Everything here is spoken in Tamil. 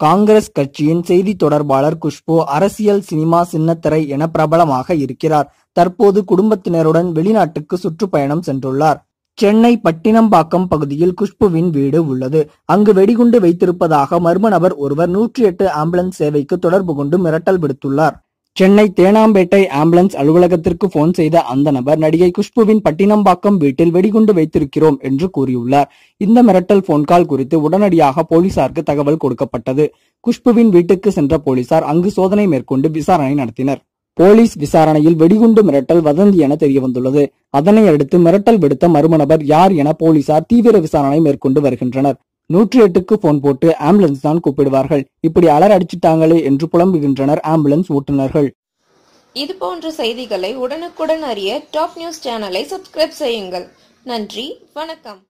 காங்கிரஸ் கட்சியின் செய்தி தொடர்பாளர் குஷ்பு அரசியல் சினிமா சின்னத்திரை என பிரபலமாக இருக்கிறார். தற்போது குடும்பத்தினருடன் வெளிநாட்டுக்கு சுற்றுப்பயணம் சென்றுள்ளார். சென்னை பட்டினம்பாக்கம் பகுதியில் குஷ்புவின் வீடு உள்ளது. அங்கு வெடிகுண்டு வைத்திருப்பதாக மர்ம நபர் ஒருவர் நூற்றி எட்டு ஆம்புலன்ஸ் சேவைக்கு தொடர்பு கொண்டு மிரட்டல் விடுத்துள்ளார். சென்னை தேனாம்பேட்டை ஆம்புலன்ஸ் அலுவலகத்திற்கு போன் செய்த அந்த நபர் நடிகை குஷ்புவின் பட்டினம்பாக்கம் வீட்டில் வெடிகுண்டு வைத்திருக்கிறோம் என்று கூறியுள்ளார். இந்த மிரட்டல் போன் கால் குறித்து உடனடியாக போலீசாருக்கு தகவல் கொடுக்கப்பட்டது. குஷ்புவின் வீட்டுக்கு சென்ற போலீசார் அங்கு சோதனை மேற்கொண்டு விசாரணை நடத்தினர். போலீஸ் விசாரணையில் வெடிகுண்டு மிரட்டல் வதந்தி என தெரியவந்துள்ளது. அதனை அடுத்து மிரட்டல் விடுத்த மர்ம நபர் யார் என போலீசார் தீவிர விசாரணை மேற்கொண்டு வருகின்றனர். நூற்றி எட்டுக்கு போன் போட்டு ஆம்புலன்ஸ் தான் கூப்பிடுவார்கள். இப்படி அலர் அடிச்சிட்டாங்களே என்று புலம்புகின்றனர் ஆம்புலன்ஸ் ஓட்டுநர்கள். இது போன்ற செய்திகளை உடனுக்குடன் அறிய டாப் நியூஸ் சேனலை சப்ஸ்கிரைப் செய்யுங்கள். நன்றி வணக்கம்.